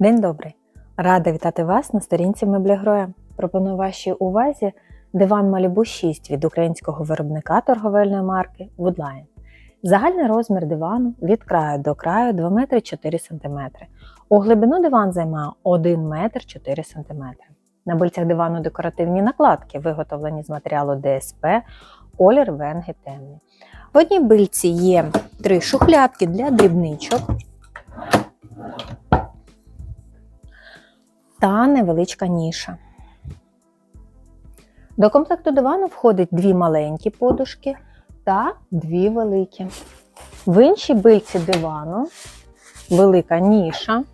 День добрий! Рада вітати вас на сторінці Меблігроя. Пропоную вашій увазі диван Malibu 6 від українського виробника торговельної марки Woodline. Загальний розмір дивану від краю до краю 2 метри 4 см. У глибину диван займає 1 метр 4 см. На бильцях дивану декоративні накладки, виготовлені з матеріалу ДСП, колір венги темний. В одній бильці є три шухлядки для дрібничок та невеличка ніша. До комплекту дивану входить дві маленькі подушки та дві великі. В іншій бильці дивану велика ніша.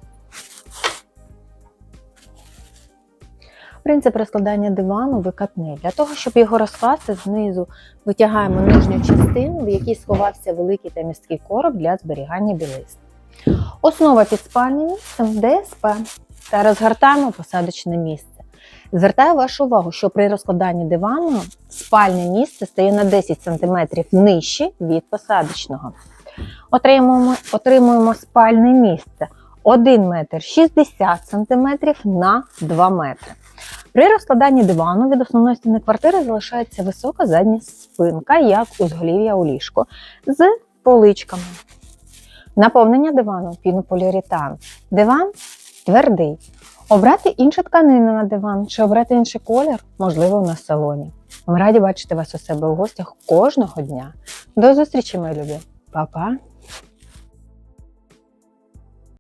Принцип розкладання дивану викатний. Для того, щоб його розкласти, знизу витягаємо нижню частину, в якій сховався великий та місткий короб для зберігання білизни. Основа під спальним місцем ДСП та розгортаємо посадочне місце. Звертаю вашу увагу, що при розкладанні дивану спальне місце стає на 10 см нижче від посадочного. Отримуємо, отримуємо спальне місце 1 метр 60 см на 2 метри. При розкладанні дивану від основної стіни квартири залишається висока задня спинка, як узголів'я у ліжку, з поличками. Наповнення дивану пінополіуретан. Диван твердий. Обрати іншу тканину на диван чи обрати інший колір можливо на салоні. Ми раді бачити вас у себе у гостях кожного дня. До зустрічі, мої любі. Па-па!